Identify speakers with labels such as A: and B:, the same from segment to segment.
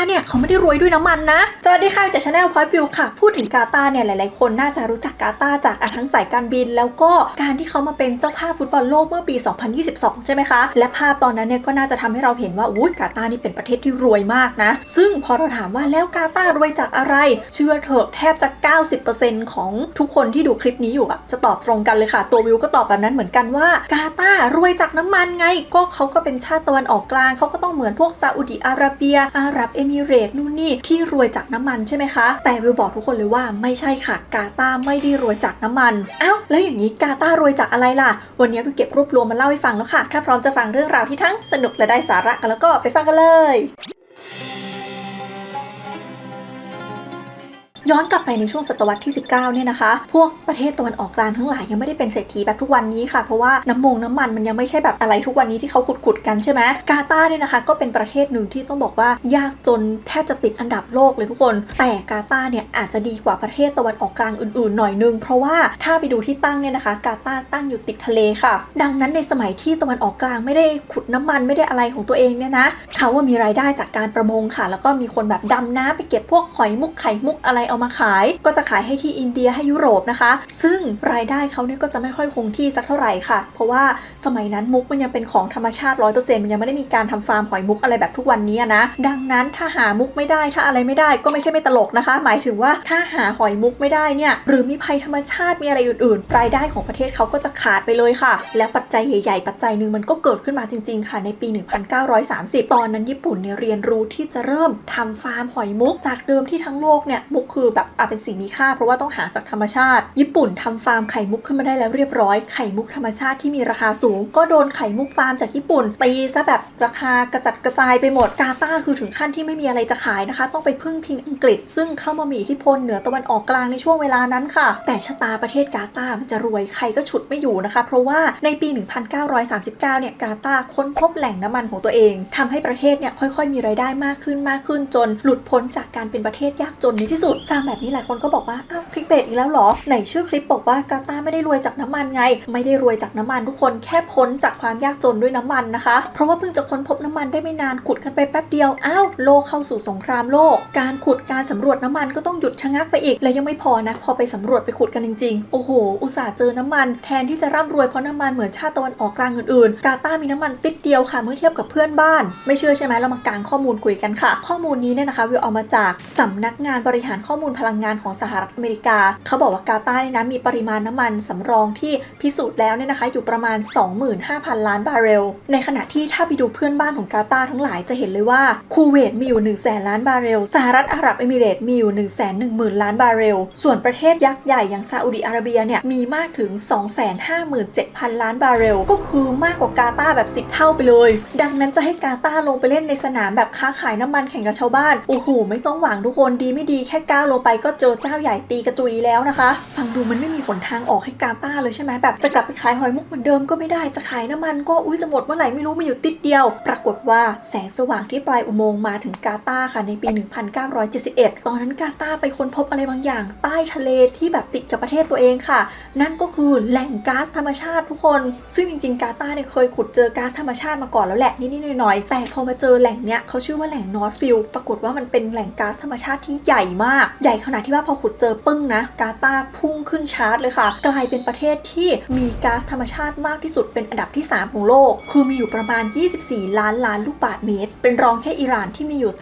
A: ร์เนี่ยเขาไม่ได้รวยด้วยน้ำมันนะสวัสดีค่ะจากชาแนลพอยต์วิวค่ะ พูดถึงกาตาร์เนี่ยหลายๆ คนน่าจะรู้จักกาตาร์จากทั้งสายการบิน แล้วก็การที่เขามาเป็นเจ้าภาพฟุตบอลโลกเมื่อปี 2022 ใช่ไหมคะ และภาพตอนนั้นเนี่ยก็น่าจะทำให้เราเห็นว่าอุ้ยกาตาร์นี่เป็นประเทศที่รวยมากนะ ซึ่งพอเราถามว่าแล้วกาตาร์รวยจากอะไร เชื่อเถอะแทบจะ 90%ของทุกคนที่ดูคลิปนี้อยู่อะจะตอบตรงกันเลยค่ะ ตัววิวก็ตอบแบบนั้นเหมือนกันว่ากาตาร์รวยจากน้ำมันไง ก็เขาก็เป็นชาติตะวันออกกลางเขาก็ต้องเหมือนพวกซาอุดิอาระเบียอาหรับเอมเรตนู่นนี่ที่รวยจากน้ำมันใช่ไหมคะ แต่วิวบอกทุกคนเลยว่าไม่ใช่ค่ะกาตาไม่ได้รวยจากน้ำมันเอ้าแล้วอย่างนี้กาตารวยจากอะไรล่ะ วันนี้วิวเก็บรวบรวมมาเล่าให้ฟังแล้วค่ะ ถ้าพร้อมจะฟังเรื่องราวที่ทั้งสนุกและได้สาระกันแล้วก็ไปฟังกันเลย ย้อนกลับไปในช่วงศตวรรษที่ 19 เนี่ยนะคะ พวกประเทศตะวันออกกลางทั้งหลายยังไม่ได้เป็นเศรษฐีแบบทุกวันนี้ค่ะ เพราะว่าน้ำมงน้ำมันมันยังไม่ใช่แบบอะไรทุกวันนี้ที่เขาขุดๆกันใช่ไหมกาตาร์เนี่ยนะคะ ก็เป็นประเทศหนึ่งที่ต้องบอกว่ายากจนแทบจะติดอันดับโลกเลยทุกคน แต่กาตาร์เนี่ยอาจจะดีกว่าประเทศตะวันออกกลางอื่นๆ หน่อยนึง เพราะว่าถ้าไปดูที่ตั้งเนี่ยนะคะ กาตาร์ตั้งอยู่ติดทะเลค่ะ ดังนั้นในสมัยที่ตะวันออกกลางไม่ได้ขุดน้ำมันไม่ได้อะไรของตัวเองเนี่ยนะเขาว่ามีรายได้จากการประมงค่ะ แล้วก็มีคนแบบดำน้ำไปเก็บพวกหอยมุกไข่มุกอะไรเอามาขาย ก็จะขายให้ที่อินเดียให้ยุโรปนะคะ ซึ่งรายได้เขาเนี่ยก็จะไม่ค่อยคงที่สักเท่าไหร่ค่ะ เพราะว่าสมัยนั้นมุกมันยังเป็นของธรรมชาติ100%มันยังไม่ได้มีการทำฟาร์มหอยมุกอะไรแบบทุกวันนี้นะ ดังนั้นถ้าหามุกไม่ได้ถ้าอะไรไม่ได้ก็ไม่ใช่ไม่ตลกนะคะ หมายถึงว่าถ้าหาหอยมุกไม่ได้เนี่ยหรือมีภัยธรรมชาติมีอะไรอื่นๆ รายได้ของประเทศเขาก็จะขาดไปเลยค่ะ และปัจจัยใหญ่ ๆ ปัจจัยหนึ่งมันก็เกิดขึ้นมาจริง ๆ ค่ะ ในปี 1930 ตอนนั้นญี่ปุ่นเนี่ยเรียนรู้ที่จะเริ่มทำฟาร์มหอยมุกจากเดิมที่ทั้งโลกเนี่ยมุกคืือแบบอะเป็นสิ่งมีค่า เพราะว่าต้องหาจากธรรมชาติ ญี่ปุ่นทำฟาร์มไข่มุกขึ้นมาได้แล้วเรียบร้อยไข่มุกธรรมชาติที่มีราคาสูง ก็โดนไข่มุกฟาร์มจากญี่ปุ่นตีซะแบบราคากระจัดกระจายไปหมดกาตาร์คือถึงขั้นที่ไม่มีอะไรจะขายนะคะ ต้องไปพึ่งพิงอังกฤษ ซึ่งเข้ามามีอิทธิพลเหนือตะวันออกกลางในช่วงเวลานั้นค่ะ แต่ชะตาประเทศกาตาร์มันจะรวยใครก็ฉุดไม่อยู่นะคะ เพราะว่าในปี 1939 เนี่ยกาตาร์ค้นพบแหล่งน้ำมันของตัวเองทำให้ประเทศเนี่ยค่อยๆ มีรายได้มากขึ้นมากขึ้นจน หลุดพ้นจากการเป็นประเทศยากจนในที่สุดฟังแบบนี้หลายคนก็บอกว่า อ้าวคลิกเบตอีกแล้วเหรอ ไหนชื่อคลิปบอกว่ากาตาไม่ได้รวยจากน้ำมันไง ไม่ได้รวยจากน้ำมันทุกคนแค่พ้นจากความยากจนด้วยน้ำมันนะคะ เพราะว่าเพิ่งจะค้นพบน้ำมันได้ไม่นานขุดกันไปแป๊บเดียว อ้าวโลกเข้าสู่สงครามโลก การขุดการสำรวจน้ำมันก็ต้องหยุดชะงักไปอีก และยังไม่พอนะ พอไปสำรวจไปขุดกันจริงๆ โอ้โห อุตส่าห์เจอน้ำมัน แทนที่จะร่ำรวยเพราะน้ำมันเหมือนชาติตะวันออกกลางอื่นๆ กาตามีน้ำมันติดเดียวค่ะเมื่อเทียบกับเพื่อนบ้าน ไม่เชื่อใช่ไหมเรามากางข้อมูลคุยกันค่ะ ข้อมูลนี้เนี่ยนะคะวิวเอามาจากสำนักงานบริหารข้อมูลพลังงานของสหรัฐอเมริกา เขาบอกว่ากาตาร์เนี่ยนะมีปริมาณน้ำมันสำรองที่พิสูจน์แล้วเนี่ยนะคะอยู่ประมาณ 25,000 ล้านบาร์เรล ในขณะที่ถ้าไปดูเพื่อนบ้านของกาตาร์ทั้งหลายจะเห็นเลยว่าคูเวตมีอยู่1 0 0 0 0แล้านบาร์เรล สหรัฐอาหรับเอมิเรตส์มีอยู่1 1 0 0 0ล้านบาร์เรล ส่วนประเทศยักษ์ใหญ่อย่างซาอุดิอาระเบียเนี่ยมีมากถึง 257,000 ล้านบาร์เรล ก็คือมากกว่ากาตาร์แบบ 10 เท่าไปเลย ดังนั้นจะให้กาตาร์ลงไปเล่นในสนามแบบค้าขายน้ำมันแข่งกับชาวบ้านโอ้โหไม่ต้องหวังทุกคนดีไม่ดีแค่ก้าวลงไปก็เจอเจ้าใหญ่ตีกระจุยแล้วนะคะ ฟังดูมันไม่มีหนทางออกให้กาตาเลยใช่ไหมแบบจะกลับไปขายหอยมุกเหมือนเดิมก็ไม่ได้จะขายน้ำมันก็อุ้ยจะหมดเมื่อไหร่ไม่รู้มีอยู่ติดเดียว ปรากฏว่าแสงสว่างที่ปลายอุโมงค์มาถึงกาตาค่ะในปี 1971 ตอนนั้นกาตาไปค้นพบอะไรบางอย่าง ใต้ทะเลที่แบบติดกับประเทศตัวเองค่ะ นั่นก็คือแหล่งก๊าซธรรมชาติทุกคน ซึ่งจริงๆ กาตาเนี่ยเคยขุดเจอก๊าซธรรมชาติมาก่อนแล้วแหละนิดๆหน่อยๆแต่พอมาเจอแหล่งเนี้ยเขาชื่อว่าแหล่งนอร์ทฟิลปรากฏว่ามันเป็นแหล่งก๊าซธรรมชาติที่ใหญ่มากใหญ่ขนาดที่ว่าพอขุดเจอปึ้งนะ กาตาพุ่งขึ้นชาร์ตเลยค่ะ กลายเป็นประเทศที่มีก๊าซธรรมชาติมากที่สุดเป็นอันดับที่ 3 ของโลก คือมีอยู่ประมาณ 24 ล้านล้านลูกบาศก์เมตร เป็นรองแค่อิหร่านที่มีอยู่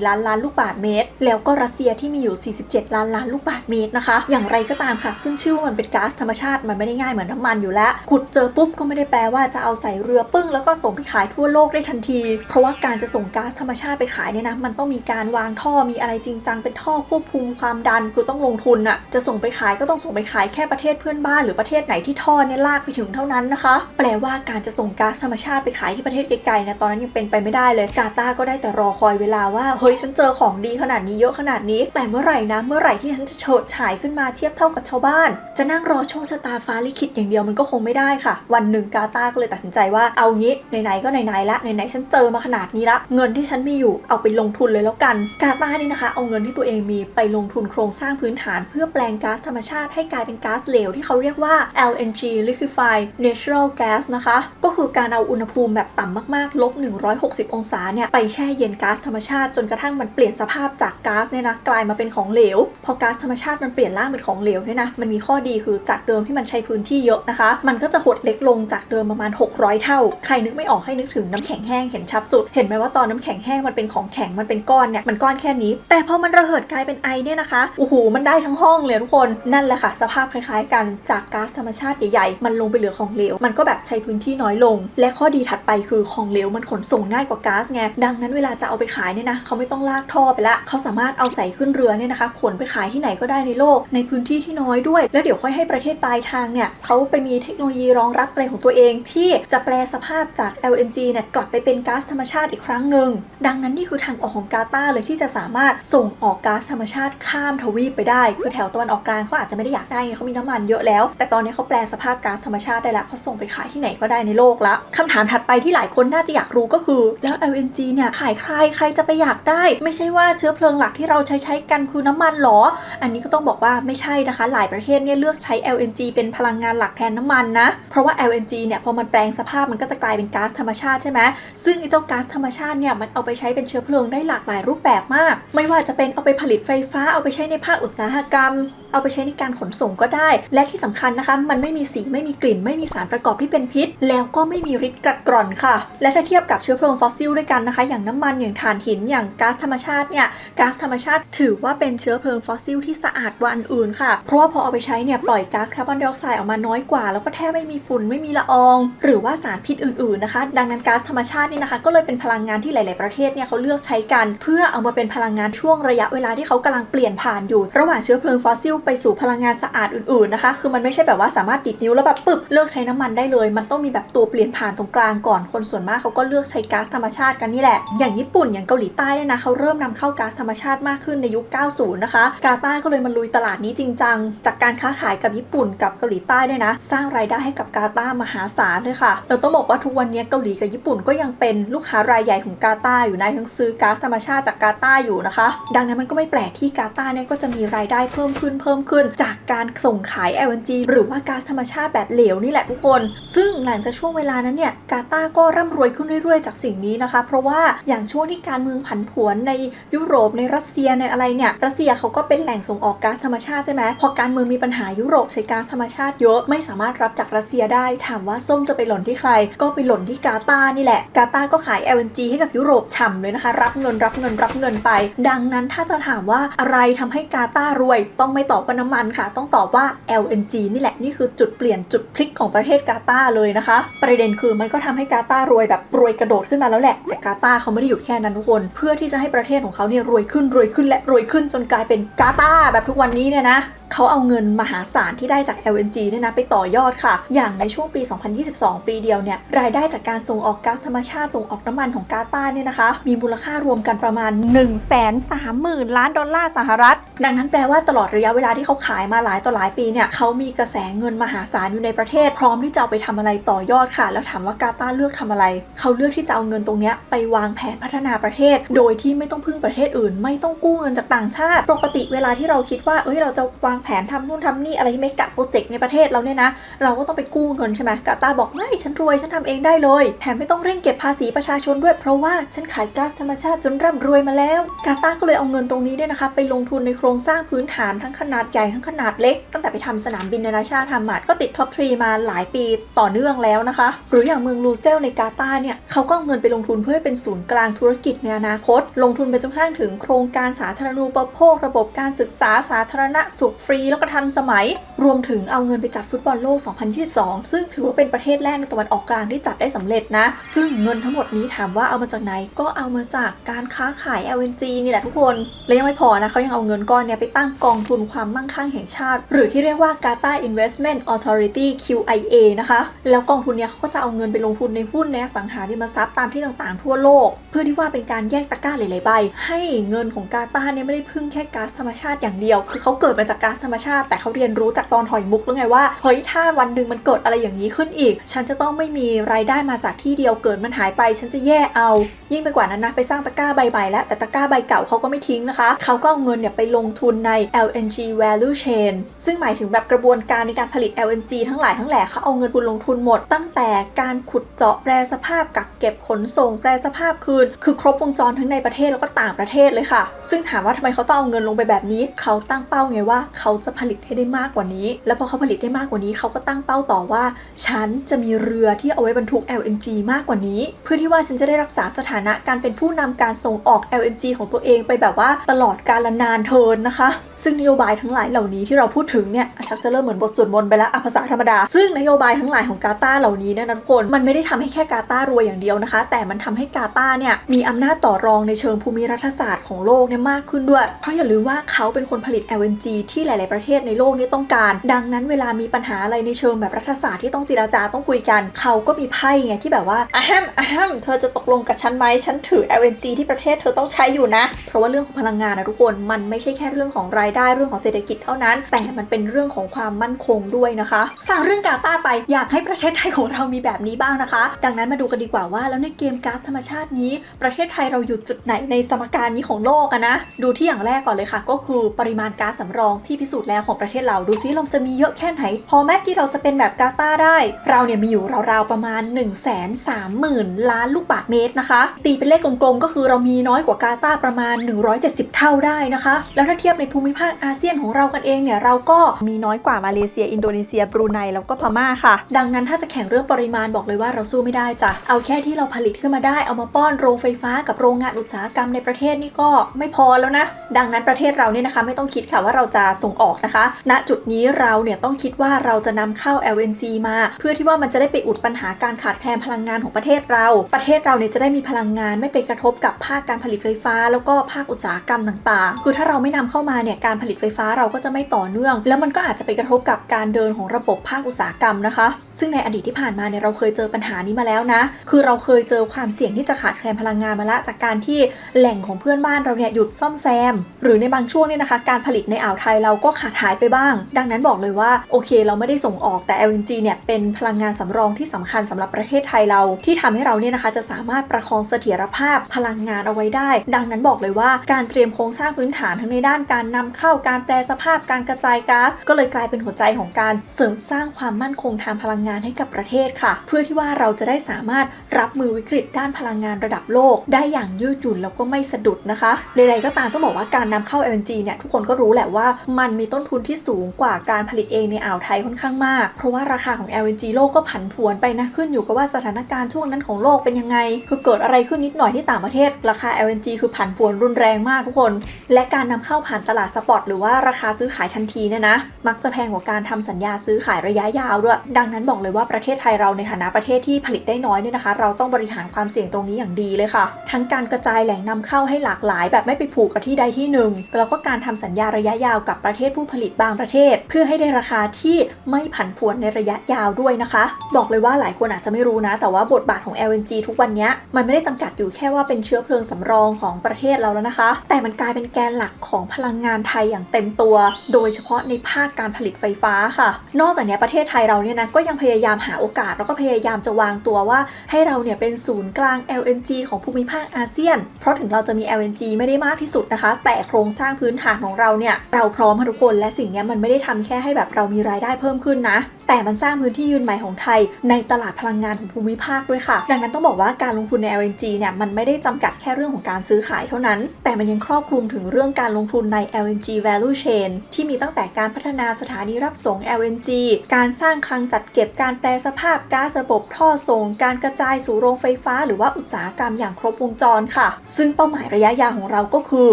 A: 34 ล้านล้านลูกบาศก์เมตร แล้วก็รัสเซียที่มีอยู่ 47 ล้านล้านลูกบาศก์เมตรนะคะ อย่างไรก็ตามค่ะ ขึ้นชื่อว่ามันเป็นก๊าซธรรมชาติมันไม่ได้ง่ายเหมือนน้ำมันอยู่แล้ว ขุดเจอปุ๊บก็ไม่ได้แปลว่าจะเอาใส่เรือปึ้งแล้วก็ส่งไปขายทั่วโลกได้ทันที เพราะว่าการจะส่งก๊าซธรรมชาติไปขายเนี่ยนะมันต้องมีการวางท่อมีอะไรจริงจังเป็นท่อควบคุมความดันคือต้องลงทุนอะจะส่งไปขายก็ต้องส่งไปขายแค่ประเทศเพื่อนบ้านหรือประเทศไหนที่ท่อเนี่ยลากไปถึงเท่านั้นนะคะ แปลว่าการจะส่งก๊าซธรรมชาติไปขายที่ประเทศไกลๆนี่ยตอนนั้นยังเป็นไปไม่ได้เลยกาตาก็ได้แต่รอคอยเวลาว่าเฮ้ยฉันเจอของดีขนาดนี้เยอะขนาดนี้ แต่เมื่อไหร่นะเมื่อไหร่ที่ฉันจะโฉดฉายขึ้นมาเทียบเท่ากับชาวบ้าน จะนั่งรอโชคชะตาฟ้าลิขิตอย่างเดียวมันก็คงไม่ได้ค่ะ วันหนึ่งกาตาก็เลยตัดสินใจว่าเอางี้ไหนๆก็ไหนๆละไหนๆฉันเจอมาขนาดนี้ละ เงินที่ฉันมีอยู่เอาไปลงทุนเลยแล้วกันกาตานี่นะคะ เอาเงินที่ตัวเองมีไปลงทุนโครงสร้างพื้นฐาน เพื่อแปลงก๊าซธรรมชาติให้กลายเป็นก๊าซเหลวที่เขาเรียกว่า LNG liquefied natural gas นะคะ ก็คือการเอาอุณหภูมิแบบต่ำมากๆลบ160 องศาเนี่ยไปแช่เย็นก๊าซธรรมชาติจนกระทั่งมันเปลี่ยนสภาพจากก๊าซเนี่ยนะกลายมาเป็นของเหลว พอก๊าซธรรมชาติมันเปลี่ยนร่างเป็นของเหลวเนี่ยนะมันมีข้อดีคือจากเดิมที่มันใช้พื้นที่เยอะนะคะ มันก็จะหดเล็กลงจากเดิมประมาณ 600 เท่า ใครนึกไม่ออกให้นึกถึงน้ำแข็งแห้งเห็นชัดสุด เห็นไหมว่าตอนน้ำแข็งแห้งมันเป็นของแข็งมันเป็นก้อนเนี่ยมันก้อนแค่นี้ แต่พอมันระเหิดกลายเป็นไอเนี่ยนะคะโอ้โหมันได้ทั้งห้องเลยทุกคนนั่นแหละค่ะ สภาพคล้ายๆ กันจากก๊าซธรรมชาติใหญ่ๆ มันลงไปเหลือของเหลว มันก็แบบใช้พื้นที่น้อยลง และข้อดีถัดไปคือของเหลวมันขนส่งง่ายกว่าก๊าซไงดังนั้นเวลาจะเอาไปขายเนี่ยนะเขาไม่ต้องลากท่อไปละเขาสามารถเอาใส่ขึ้นเรือเนี่ยนะคะ ขนไปขายที่ไหนก็ได้ในโลก ในพื้นที่ที่น้อยด้วย แล้วเดี๋ยวค่อยให้ประเทศปลายทางเนี่ยเขาไปมีเทคโนโลยีรองรับอะไรของตัวเอง ที่จะแปลสภาพจาก LNG เนี่ยกลับไปเป็นก๊าซธรรมชาติอีกครั้งหนึ่งดังนั้นนี่คือทางออกของกาตาเลยที่จะสามารถส่งออกก๊าซธรรมชาติข้ามทวีปไปได้ คือแถวตะวันออกกลางเขาอาจจะไม่ได้อยากได้ไงเขามีน้ำมันเยอะแล้ว แต่ตอนนี้เขาแปลสภาพก๊าซธรรมชาติได้แล้วเขาส่งไปขายที่ไหนก็ได้ในโลกละคำถามถัดไปที่หลายคนน่าจะอยากรู้ก็คือ แล้ว LNG เนี่ยขายใครใครจะไปอยากได้ ไม่ใช่ว่าเชื้อเพลิงหลักที่เราใช้ใช้กันคือน้ำมันหรอ อันนี้ก็ต้องบอกว่าไม่ใช่นะคะ หลายประเทศเนี่ยเลือกใช้ LNG เป็นพลังงานหลักแทนน้ำมันนะ เพราะว่า LNG เนี่ยพอมันแปลงสภาพมันก็จะกลายเป็นก๊าซธรรมชาติใช่ไหมซึ่งไอ้เจ้าก๊าซธรรมชาติเนี่ยมันเอาไปใช้เป็นเชื้อเพลิงได้หลากหลายรูปแบบมาก ไม่ว่าจะเป็นเอาไปผลิตไฟฟ้าเอาไปใช้ในภาคอุตสาหกรรม เอาไปใช้ในการขนส่งก็ได้ และที่สำคัญนะคะ มันไม่มีสีไม่มีกลิ่น ไม่มีสารประกอบที่เป็นพิษ แล้วก็ไม่มีฤทธิ์กัดกร่อนค่ะ และถ้าเทียบกับเชื้อเพลิงฟอสซิลด้วยกันนะคะ อย่างน้ำมันอย่างถ่านหินอย่างก๊าซธรรมชาติเนี่ยก๊าซธรรมชาติถือว่าเป็นเชื้อเพลิงฟอสซิลที่สะอาดกว่าอันอื่นค่ะ เพราะว่าพอเอาไปใช้เนี่ยปล่อยก๊าซคาร์บอนไดออกไซด์ออกมาน้อยกว่า แล้วก็แทบไม่มีฝุ่นไม่มีละออง หรือว่าสารพิษอื่นๆนะคะ ดังนั้นก๊าซธรรมชาตินี่นะคะ ก็เลยเป็นพลังงานที่หลาย ๆประเทศเนี่ยเขาเลือกใช้กัน เพื่อเอามาเป็นพลังงานช่วงระยะเวลาที่เขากำลังเปลี่ยนผ่านอยู่ ระหว่างเชื้อเพลิงฟอสซิลไปสู่พลังงานสะอาดอื่นๆนะคะ คือมันไม่ใช่แบบว่าสามารถติดนิ้วแล้วแบบปึ๊บเลิกใช้น้ำมันได้เลย มันต้องมีแบบตัวเปลี่ยนผ่านตรงกลางก่อนคนส่วนมากเขาก็เลือกใช้ก๊าซธรรมชาติกันนี่แหละ อย่างญี่ปุ่นอย่างเกาหลีใต้เนี่ยนะเขาเริ่มนำเข้าก๊าซธรรมชาติมากขึ้นในยุค 90 นะคะ กาตาร์ก็เลยมาลุยตลาดนี้จริงจังจากการค้าขายกับญี่ปุ่นกับเกาหลีใต้ด้วยนะ สร้างรายได้ให้กับกาตาร์มหาศาลเลยค่ะเราต้องบอกว่าทุกวันนี้เกาหลีกับญี่ปุ่นก็ยังเป็นลูกค้ารายใหญ่ของกาตาร์อยู่นะยังซื้อก๊าซธรรมชาติจากกาตาร์อยู่นะคะ ดังนั้นมันก็ไม่แปลกที่กาตาร์เนี่ยก็จะมีรายได้เพิ่มขึ้นเพิ่มขึ้น จากการส่งขาย LNG หรือว่าก๊าซธรรมชาติแบบเหลวนี่แหละทุกคน ซึ่งหลังจากช่วงเวลานั้นเนี่ยกาตาร์ก็ร่ำรวยขึ้นเรื่อยๆ จากสิ่งนี้นะคะ เพราะว่าอย่างช่วงที่การเมืองผันผวนในยุโรปในรัสเซียในอะไรเนี่ยรัสเซียเขาก็เป็นแหล่งส่งออกก๊าซธรรมชาติใช่ไหมพอการเมืองมีปัญหายุโรปใช้ก๊าซธรรมชาติเยอะไม่สามารถรับจากรัสเซียได้ถามว่าส้มจะไปหล่นที่ใคร ก็ไปหล่นที่กาตาร์นี่แหละ กาตาร์ก็ขาย LNG ให้กับยุโรปฉ่ำเลยนะคะ รับเงินรับเงินรับเงินไป ดังนั้นถ้าจะถามว่าอะไรทำให้กาตาร์รวยต้องไม่ตอบว่าน้ำมันค่ะ ต้องตอบว่า LNG นี่แหละนี่คือจุดเปลี่ยนจุดพลิกของประเทศกาตาร์เลยนะคะ ประเด็นคือมันก็ทำให้กาตาร์รวยแบบรวยกระโดดขึ้นมาแล้วแหละ แต่กาตาร์เขาไม่ได้หยุดแค่นั้นทุกคน เพื่อที่จะให้ประเทศของเขาเนี่ยรวยขึ้นรวยขึ้นและรวยขึ้นจนกลายเป็นกาตาร์แบบทุกวันนี้เนี่ยนะเขาเอาเงินมหาศาลที่ได้จาก LNG เนี่ยนะไปต่อยอดค่ะ อย่างในช่วงปี 2022 ปีเดียวเนี่ยรายได้จากการส่งออกก๊าซธรรมชาติส่งออกน้ำมันของกาตาร์เนี่ยนะคะ มีมูลค่ารวมกันประมาณ 1 3 0 0 0 0 ล้านดอลลาร์สหรัฐ ดังนั้นแปลว่าตลอดระยะเวลาที่เขาขายมาหลายต่อหลายปีเนี่ยเขามีกระแสเงินมหาศาลอยู่ในประเทศ พร้อมที่จะเอาไปทำอะไรต่อยอดค่ะ แล้วถามว่ากาตาร์เลือกทำอะไร เขาเลือกที่จะเอาเงินตรงเนี้ยไปวางแผนพัฒนาประเทศ โดยที่ไม่ต้องพึ่งประเทศอื่น ไม่ต้องกู้เงินจากต่างชาติ ปกติเวลาที่เราคิดว่าเอ้ยเราจะวางางแผนทำนู่นทำนี่อะไรที่ไม่กะโปรเจกต์ในประเทศเราเนี่ยนะ เราก็ต้องไปกู้เงินใช่ไหมกาตาบอกไม่ฉันรวยฉันทำเองได้เลย แถมไม่ต้องเร่งเก็บภาษีประชาชนด้วยเพราะว่าฉันขายก๊าซธรรมชาติจนร่ำรวยมาแล้ว กาตาก็เลยเอาเงินตรงนี้เนี่ยนะคะ ไปลงทุนในโครงสร้างพื้นฐานทั้งขนาดใหญ่ทั้งขนาดเล็ก ตั้งแต่ไปทำสนามบินนานาชาติทำมัดก็ติดท็อปทรีมาหลายปีต่อเนื่องแล้วนะคะ หรืออย่างเมืองลูเซลในกาตาเนี่ยเขาก็เอาเงินไปลงทุนเพื่อให้เป็นศูนย์กลางธุรกิจในอนาคต ลงทุนไปจนกระทั่งถึงโครงการสาธารณูปโภค ระบบการศึกษาสาธารณสุขฟรีแล้วก็ทันสมัย รวมถึงเอาเงินไปจัดฟุตบอลโลก 2022 ซึ่งถือว่าเป็นประเทศแรกในตะวันออกกลางที่จัดได้สำเร็จนะ ซึ่งเงินทั้งหมดนี้ถามว่าเอามาจากไหนก็เอามาจากการค้าขาย LNG นี่แหละทุกคน และยังไม่พอนะเขายังเอาเงินก้อนนี้ไปตั้งกองทุนความมั่งคั่งแห่งชาติ หรือที่เรียกว่า Qatar Investment Authority QIA นะคะแล้วกองทุนเนี้ยเขาก็จะเอาเงินไปลงทุนในหุ้นในอสังหาริมทรัพย์ตามที่ต่างๆ ทั่วโลก เพื่อที่ว่าเป็นการแยกตะกร้าหลายๆใบให้เงินของกาตาเนี่ยไม่ได้พึ่งแค่ก๊าซธรรมชาติอย่างเดียว คือเขาเกิดมาจากก๊าสธรรมชาติแต่เขาเรียนรู้จากตอนถอยมุกแล้วไงว่าเฮ้ยถ้าวันหนึ่งมันเกิดอะไรอย่างนี้ขึ้นอีก ฉันจะต้องไม่มีรายได้มาจากที่เดียวเกิดมันหายไป ฉันจะแย่เอา ยิ่งไปกว่านั้นนะไปสร้างตะกร้าใบใหม่แล้วแต่ตะกร้าใบเก่าเขาก็ไม่ทิ้งนะคะเขาก็เอาเงินเนี่ยไปลงทุนใน LNG value chain ซึ่งหมายถึงแบบกระบวนการในการผลิต LNG ทั้งหลายทั้งแหล่เขาเอาเงินทุนลงทุนหมด ตั้งแต่การขุดเจาะแปรสภาพกักเก็บขนส่งแปรสภาพคืน คือครบวงจรทั้งในประเทศแล้วก็ต่างประเทศเลยค่ะ ซึ่งถามว่าทำไมเขาต้องเอาเงินลงไปแบบนี้เขาตั้งเป้าไงว่าเขาจะผลิตให้ได้มากกว่านี้ แล้วพอเขาผลิตได้มากกว่านี้ เขาก็ตั้งเป้าต่อว่า ฉันจะมีเรือที่เอาไว้บรรทุก LNG มากกว่านี้ เพื่อที่ว่าฉันจะได้รักษาสถานะการเป็นผู้นำการส่งออก LNG ของตัวเองไปแบบว่าตลอดกาลนานเทินนะคะ ซึ่งนโยบายทั้งหลายเหล่านี้ที่เราพูดถึงเนี่ยชักจะเริ่มเหมือนบทสวดมนต์ไปแล้วภาษาธรรมดา ซึ่งนโยบายทั้งหลายของกาตาร์เหล่านี้เนี่ยนะทุกคนมันไม่ได้ทำให้แค่กาตาร์รวยอย่างเดียวนะคะ แต่มันทำให้กาตาร์เนี่ยมีอำนาจต่อรองในเชิงภูมิรัฐศาสตร์ของโลกเนี่ยมากขึ้นด้วย เพราะอย่าลืมว่าเขาเป็นคนผลิต LNG ที่หาย ๆ ประเทศในโลกนี้ต้องการ ดังนั้นเวลามีปัญหาอะไรในเชิงแบบรัฐศาสตร์ที่ต้องเจราจาต้องคุยกัน เขาก็มีไพ่ไงที่แบบว่าอะแฮมอะแฮมเธอจะตกลงกับฉันไหมฉันถือ LNG ที่ประเทศเธอต้องใช้อยู่นะ เพราะว่าเรื่องของพลังงานนะทุกคนมันไม่ใช่แค่เรื่องของรายได้เรื่องของเศรษฐกิจเท่านั้น แต่มันเป็นเรื่องของความมั่นคงด้วยนะคะฟังเรื่องกาตาไปอยากให้ประเทศไทยของเรามีแบบนี้บ้างนะคะ ดังนั้นมาดูกันดีกว่าว่า แล้วในเกมก๊าซธรรมชาตินี้ ประเทศไทยเราอยู่จุดไหนในสมการนี้ของโลกอะนะ ดูที่อย่างแรกก่อนเลยค่ะ ก็คือปริมาณก๊าซสำรองที่พิสูจน์แล้วของประเทศเราดูซิเราจะมีเยอะแค่ไหน พอแม้ที่เราจะเป็นแบบกาตาร์ได้ เราเนี่ยมีอยู่ราวๆประมาณ 1 3 0 0 0 0 ล้านลูกบาศก์เมตรนะคะ ตีเป็นเลขกลมๆก็คือเรามีน้อยกว่ากาตาร์ประมาณ 170 เท่าได้นะคะ แล้วถ้าเทียบในภูมิภาคอาเซียนของเรากันเองเนี่ยเราก็มีน้อยกว่ามาเลเซีย อินโดนีเซียบรูไนแล้วก็พม่าค่ะ ดังนั้นถ้าจะแข่งเรื่องปริมาณบอกเลยว่าเราสู้ไม่ได้จ้ะเอาแค่ที่เราผลิตขึ้นมาได้เอามาป้อนโรงไฟฟ้ากับโรงงานอุตสาหกรรมในประเทศนี่ก็ไม่พอแล้วนะ ดังนั้นประเทศเราเนี่ยนะคะไม่ต้องคิดค่ะว่าเราจะส่งออกนะคะ ณจุดนี้เราเนี่ยต้องคิดว่าเราจะนำเข้า LNG มา เพื่อที่ว่ามันจะได้ไปอุดปัญหาการขาดแคลนพลังงานของประเทศเรา ประเทศเราเนี่ยจะได้มีพลังงานไม่ไปกระทบกับภาคการผลิตไฟฟ้า แล้วก็ภาคอุตสาหกรรมต่างๆ คือถ้าเราไม่นำเข้ามาเนี่ยการผลิตไฟฟ้าเราก็จะไม่ต่อเนื่อง แล้วมันก็อาจจะไปกระทบกับการเดินของระบบภาคอุตสาหกรรมนะคะ ซึ่งในอดีตที่ผ่านมาเนี่ยเราเคยเจอปัญหานี้มาแล้วนะ คือเราเคยเจอความเสี่ยงที่จะขาดแคลนพลังงานมาละจากการที่แหล่งของเพื่อนบ้านเราเนี่ยหยุดซ่อมแซม หรือในบางช่วงเนี่ยนะคะ การผลิตในอ่าวไทยเราก็ขาดหายไปบ้าง ดังนั้นบอกเลยว่าโอเค เราไม่ได้ส่งออกแต่ LNG เนี่ยเป็นพลังงานสำรองที่สำคัญสำหรับประเทศไทยเรา ที่ทำให้เราเนี่ยนะคะจะสามารถประคองเสถียรภาพพลังงานเอาไว้ได้ ดังนั้นบอกเลยว่าการเตรียมโครงสร้างพื้นฐานทั้งในด้านการนำเข้าการแปลสภาพการกระจายก๊าซก็เลยกลายเป็นหัวใจของการเสริมสร้างความมั่นคงทางพลังงานให้กับประเทศค่ะ เพื่อที่ว่าเราจะได้สามารถรับมือวิกฤตด้านพลังงานระดับโลก ได้อย่างยืดหยุ่นแล้วก็ไม่สะดุดนะคะใดๆก็ตามต้องบอกว่าการนำเข้า LNG เนี่ยทุกคนก็รู้แหละว่ามันมีต้นทุนที่สูงกว่าการผลิตเองในอ่าวไทยค่อนข้างมาก เพราะว่าราคาของ LNG โลกก็ผันผวนไปนะขึ้นอยู่กับว่าสถานการณ์ช่วงนั้นของโลกเป็นยังไง คือเกิดอะไรขึ้นนิดหน่อยที่ต่างประเทศ ราคา LNG คือผันผวนรุนแรงมากทุกคน และการนำเข้าผ่านตลาดสปอตหรือว่าราคาซื้อขายทันทีเนี่ยนะ มักจะแพงกว่าการทำสัญญาซื้อขายระยะยาวด้วย ดังนั้นบอกเลยว่าประเทศไทยเราในฐานะประเทศที่ผลิตได้น้อยเนี่ยนะคะ เราต้องบริหารความเสี่ยงตรงนี้อย่างดีเลยค่ะ ทั้งการกระจายแหล่งนำเข้าให้หลากหลาย แบบไม่ไปผูกกับที่ใดที่หนึ่งแล้วก็การทำสัญญาระยะยาวกับประเทศผู้ผลิตบางประเทศ เพื่อให้ได้ราคาที่ไม่ผันผวนในระยะยาวด้วยนะคะ บอกเลยว่าหลายคนอาจจะไม่รู้นะ แต่ว่าบทบาทของ LNG ทุกวันนี้มันไม่ได้จำกัดอยู่แค่ว่าเป็นเชื้อเพลิงสำรองของประเทศเราแล้วนะคะ แต่มันกลายเป็นแกนหลักของพลังงานไทยอย่างเต็มตัว โดยเฉพาะในภาคการผลิตไฟฟ้าค่ะ นอกจากนี้ประเทศไทยเราเนี่ยนะก็ยังพยายามหาโอกาสแล้วก็พยายามจะวางตัวว่า ให้เราเนี่ยเป็นศูนย์กลาง LNG ของภูมิภาคอาเซียน เพราะถึงเราจะมี LNG ไม่ได้มากที่สุดนะคะ แต่โครงสร้างพื้นฐานของเราเนี่ยเราพร้อมค่ะทุกคน และสิ่งนี้มันไม่ได้ทำแค่ให้แบบเรามีรายได้เพิ่มขึ้นนะแต่มันสร้างพื้นที่ยืนใหม่ของไทย ในตลาดพลังงานของภูมิภาคด้วยค่ะ ดังนั้นต้องบอกว่าการลงทุนใน LNG เนี่ยมันไม่ได้จำกัดแค่เรื่องของการซื้อขายเท่านั้น แต่มันยังครอบคลุมถึงเรื่องการลงทุนใน LNG value chain ที่มีตั้งแต่การพัฒนาสถานีรับส่ง LNG การสร้างคลังจัดเก็บการแปลสภาพก๊าซระบบท่อส่ง การกระจายสู่โรงไฟฟ้า หรือว่าอุตสาหกรรมอย่างครบวงจรค่ะ ซึ่งเป้าหมายระยะยาวของเราก็คือ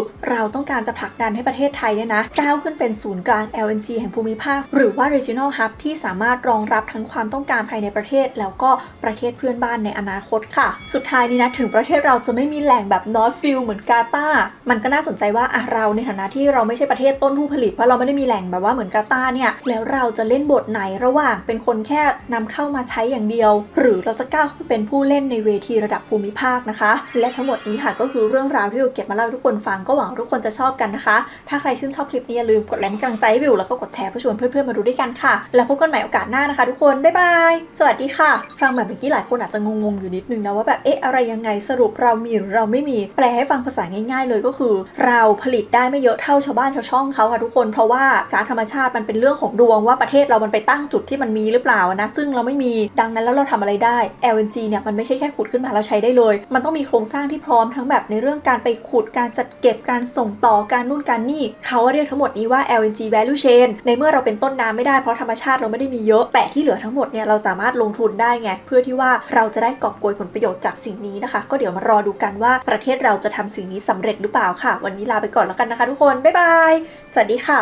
A: เราต้องการจะผลักดันให้ประเทศไทยเนี่ยนะก้าวขึ้นเป็นศูนย์กลาง LNG แห่งภูมิภาค หรือว่า regional hub ที่สามารถามารถรองรับทั้งความต้องการภายในประเทศ แล้วก็ประเทศเพื่อนบ้านในอนาคตค่ะ สุดท้ายนี้นะถึงประเทศเราจะไม่มีแหล่งแบบนอร์ f ฟิลเหมือนกาตาร์มันก็น่าสนใจว่าอะเราในฐานะที่เราไม่ใช่ประเทศต้นผู้ผลิตเพราะเราไม่ได้มีแหล่งแบบว่าเหมือนกาตาร์เนี่ยแล้วเราจะเล่นบทไหนระหว่างเป็นคนแค่นำเข้ามาใช้อย่างเดียว หรือเราจะก้าวเข้าเป็นผู้เล่นในเวทีระดับภูมิภาคนะคะ และทั้งหมดนี้ค่ะก็คือเรื่องราวที่เราเก็บมาเล่าทุกคนฟังก็หวังทุกคนจะชอบกันนะคะ ถ้าใครชื่นชอบคลิปนี้อย่าลืมกดไลค์เป็นกำลังใจให้วิวแล้วก็กดแชร์เพื่อชวนเพื่อนๆมาดูด้วยกันค่ะ แล้วพบกันใหม่อกาสหน้านะคะทุกคน บ๊ายบาย สวัสดีค่ะ ฟังแบบเมื่อกี้หลายคนอาจจะงงๆอยู่นิดนึงนะว่าแบบ เอ๊ะ อะไรยังไงสรุปเรามีหรือเราไม่มี แปลให้ฟังภาษาง่าย ๆ เลยก็คือ เราผลิตได้ไม่เยอะเท่าชาวบ้านชาวช่องเขาค่ะทุกคน เพราะว่าการธรรมชาติมันเป็นเรื่องของดวงว่าประเทศเรามันไปตั้งจุดที่มันมีหรือเปล่านะ ซึ่งเราไม่มี ดังนั้นแล้วเราทำอะไรได้ LNG เนี่ยมันไม่ใช่แค่ขุดขึ้นมาแล้วใช้ได้เลย มันต้องมีโครงสร้างที่พร้อมทั้งแบบในเรื่องการไปขุด การจัดเก็บ การส่งต่อ การนู่นการนี่ เขาเรียกทั้งหมดนี้ว่า LNG value chain ในเมื่อเราเป็นต้นน้ำไม่ได้เพราะธรรมชาติเราไม่ได้มีเยอะแต่ที่เหลือทั้งหมดเนี่ยเราสามารถลงทุนได้ไงเพื่อที่ว่าเราจะได้กอบโกยผลประโยชน์จากสิ่งนี้นะคะ ก็เดี๋ยวมารอดูกันว่าประเทศเราจะทำสิ่งนี้สำเร็จหรือเปล่าค่ะ วันนี้ลาไปก่อนแล้วกันนะคะ ทุกคนบ๊ายบายสวัสดีค่ะ